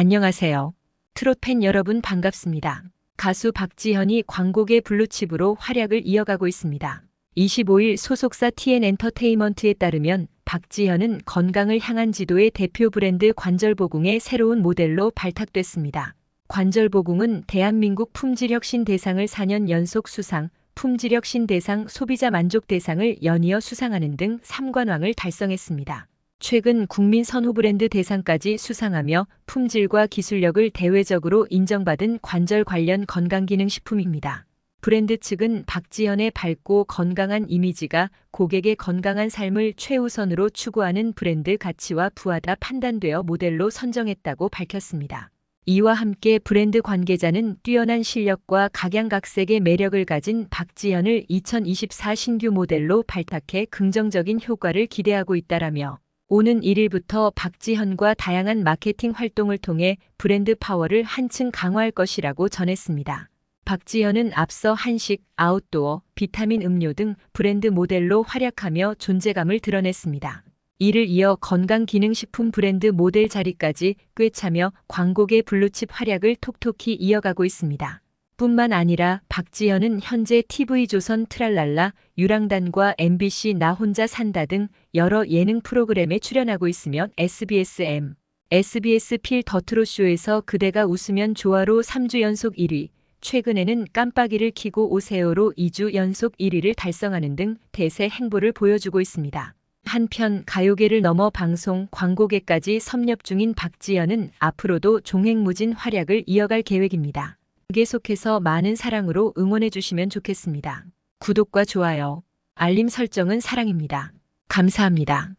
안녕하세요. 트롯 팬 여러분 반갑습니다. 가수 박지현이 광고계 블루칩으로 활약을 이어가고 있습니다. 25일 소속사 TN 엔터테인먼트에 따르면 박지현은 건강을 향한 지도의 대표 브랜드 관절보궁의 새로운 모델로 발탁됐습니다. 관절보궁은 대한민국 품질혁신 대상을 4년 연속 수상, 품질혁신 대상 소비자 만족 대상을 연이어 수상하는 등 3관왕을 달성했습니다. 최근 국민 선호 브랜드 대상까지 수상하며 품질과 기술력을 대외적으로 인정받은 관절 관련 건강기능식품입니다. 브랜드 측은 박지현의 밝고 건강한 이미지가 고객의 건강한 삶을 최우선으로 추구하는 브랜드 가치와 부하다 판단되어 모델로 선정했다고 밝혔습니다. 이와 함께 브랜드 관계자는 뛰어난 실력과 각양각색의 매력을 가진 박지현을 2024 신규 모델로 발탁해 긍정적인 효과를 기대하고 있다라며 오는 1일부터 박지현과 다양한 마케팅 활동을 통해 브랜드 파워를 한층 강화할 것이라고 전했습니다. 박지현은 앞서 한식, 아웃도어, 비타민 음료 등 브랜드 모델로 활약하며 존재감을 드러냈습니다. 이를 이어 건강기능식품 브랜드 모델 자리까지 꿰차며 광고계 블루칩 활약을 톡톡히 이어가고 있습니다. 뿐만 아니라 박지현은 현재 TV조선 트랄랄라, 유랑단과 MBC 나 혼자 산다 등 여러 예능 프로그램에 출연하고 있으며 SBS M, SBS 필 더트로쇼에서 그대가 웃으면 좋아로 3주 연속 1위, 최근에는 깜빡이를 켜고 오세요로 2주 연속 1위를 달성하는 등 대세 행보를 보여주고 있습니다. 한편 가요계를 넘어 방송, 광고계까지 섭렵 중인 박지현은 앞으로도 종횡무진 활약을 이어갈 계획입니다. 계속해서 많은 사랑으로 응원해 주시면 좋겠습니다. 구독과 좋아요, 알림 설정은 사랑입니다. 감사합니다.